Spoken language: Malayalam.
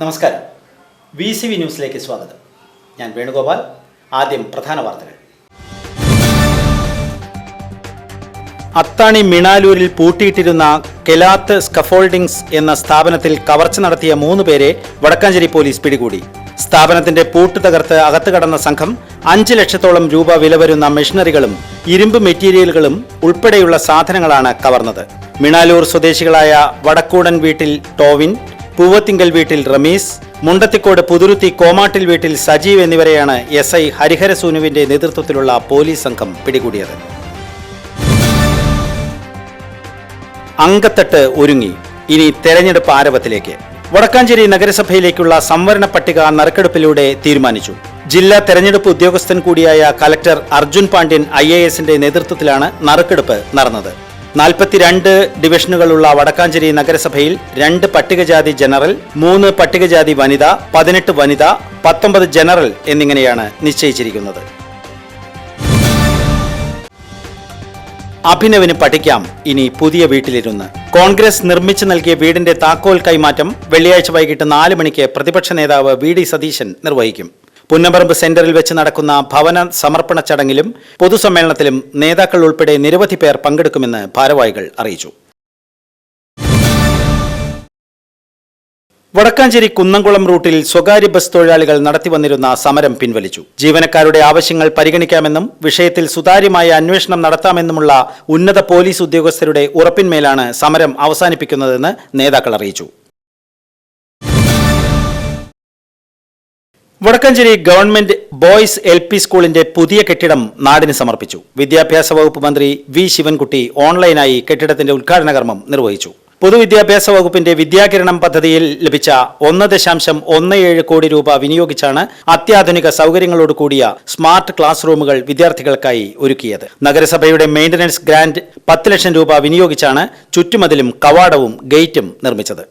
നമസ്കാരം. വി സി വി ന്യൂസിലേക്ക് സ്വാഗതം. ഞാൻ വേണുഗോപാൽ. ആദ്യം പ്രധാന വാർത്തകൾ. അത്താണി മിണാലൂരിൽ പൂട്ടിയിട്ടിരുന്ന കെലാത്ത് സ്കഫോൾഡിംഗ്സ് എന്ന സ്ഥാപനത്തിൽ കവർച്ച നടത്തിയ മൂന്ന് പേരെ വടക്കാഞ്ചേരി പോലീസ് പിടികൂടി. സ്ഥാപനത്തിന്റെ പൂട്ട് തകർത്ത് അകത്ത് കടന്ന സംഘം അഞ്ച് ലക്ഷത്തോളം രൂപ വില വരുന്ന മെഷീനറികളും ഇരുമ്പ് മെറ്റീരിയലുകളും ഉൾപ്പെടെയുള്ള സാധനങ്ങളാണ് കവർന്നത്. മിണാലൂർ സ്വദേശികളായ വടക്കൂടൻ വീട്ടിൽ ടോവിൻ പൂവത്തിങ്കൽ വീട്ടിൽ റമീസ് മുണ്ടത്തിക്കോട് പുതുരുത്തി കോമാട്ടിൽ വീട്ടിൽ സജീവ് എന്നിവരെയാണ് എസ് ഐ ഹരിഹരസൂനുവിന്റെ നേതൃത്വത്തിലുള്ള പോലീസ് സംഘം പിടികൂടിയത്. അങ്കത്തട്ട് ഒരുങ്ങി. ഇനി തെരഞ്ഞെടുപ്പ് ആരവത്തിലേക്ക് വടക്കാഞ്ചേരി നഗരസഭയിലേക്കുള്ള സംവരണ പട്ടിക നറുക്കെടുപ്പിലൂടെ തീരുമാനിച്ചു. ജില്ലാ തെരഞ്ഞെടുപ്പ് ഉദ്യോഗസ്ഥൻ കൂടിയായ കലക്ടർ അർജുൻ പാണ്ഡ്യൻ ഐ നേതൃത്വത്തിലാണ് നറുക്കെടുപ്പ് നടന്നത്. നാൽപ്പത്തിരണ്ട് ഡിവിഷനുകളുള്ള വടക്കാഞ്ചേരി നഗരസഭയിൽ രണ്ട് പട്ടികജാതി ജനറൽ മൂന്ന് പട്ടികജാതി വനിത പതിനെട്ട് വനിത പത്തൊമ്പത് ജനറൽ എന്നിങ്ങനെയാണ് നിശ്ചയിച്ചിരിക്കുന്നത്. അഭിനവിന് പഠിക്കാം ഇനി പുതിയ വീട്ടിലിരുന്ന്. കോൺഗ്രസ് നിർമ്മിച്ചു നൽകിയ വീടിന്റെ താക്കോൽ കൈമാറ്റം വെള്ളിയാഴ്ച വൈകിട്ട് നാല് മണിക്ക് പ്രതിപക്ഷ നേതാവ് വി ഡി സതീശൻ നിർവഹിക്കും. പുന്നമ്പറമ്പ് സെന്ററിൽ വെച്ച് നടക്കുന്ന ഭവന സമർപ്പണ ചടങ്ങിലും പൊതുസമ്മേളനത്തിലും നേതാക്കൾ ഉൾപ്പെടെ നിരവധി പേർ പങ്കെടുക്കുമെന്ന് ഭാരവാഹികൾ അറിയിച്ചു. വടക്കാഞ്ചേരി കുന്നംകുളം റൂട്ടിൽ സ്വകാര്യ ബസ് തൊഴിലാളികൾ നടത്തിവന്നിരുന്ന സമരം പിൻവലിച്ചു. ജീവനക്കാരുടെ ആവശ്യങ്ങൾ പരിഗണിക്കാമെന്നും വിഷയത്തിൽ സുതാര്യമായ അന്വേഷണം നടത്താമെന്നുമുള്ള ഉന്നത പോലീസ് ഉദ്യോഗസ്ഥരുടെ ഉറപ്പിന്മേലാണ് സമരം അവസാനിപ്പിക്കുന്നതെന്ന് നേതാക്കൾ അറിയിച്ചു. Vadakkanchery government boys L P സ്കൂളിന്റെ പുതിയ കെട്ടിടം നാടിന് സമർപ്പിച്ചു. വിദ്യാഭ്യാസ വകുപ്പ് മന്ത്രി വി ശിവൻകുട്ടി ഓൺലൈനായി കെട്ടിടത്തിന്റെ ഉദ്ഘാടന കർമ്മം നിർവഹിച്ചു. പൊതുവിദ്യാഭ്യാസ വകുപ്പിന്റെ വിദ്യാകിരണം പദ്ധതിയിൽ ലഭിച്ച ഒന്ന് ദശാംശം ഒന്ന് ഏഴ് കോടി രൂപ വിനിയോഗിച്ചാണ് അത്യാധുനിക സൗകര്യങ്ങളോട് കൂടിയ സ്മാർട്ട് ക്ലാസ് റൂമുകൾ വിദ്യാർത്ഥികൾക്കായി ഒരുക്കിയത്. നഗരസഭയുടെ മെയിന്റനൻസ് ഗ്രാന്റ് പത്ത് ലക്ഷം രൂപ വിനിയോഗിച്ചാണ് ചുറ്റുമതിലും കവാടവും ഗേറ്റും നിർമ്മിച്ചത്.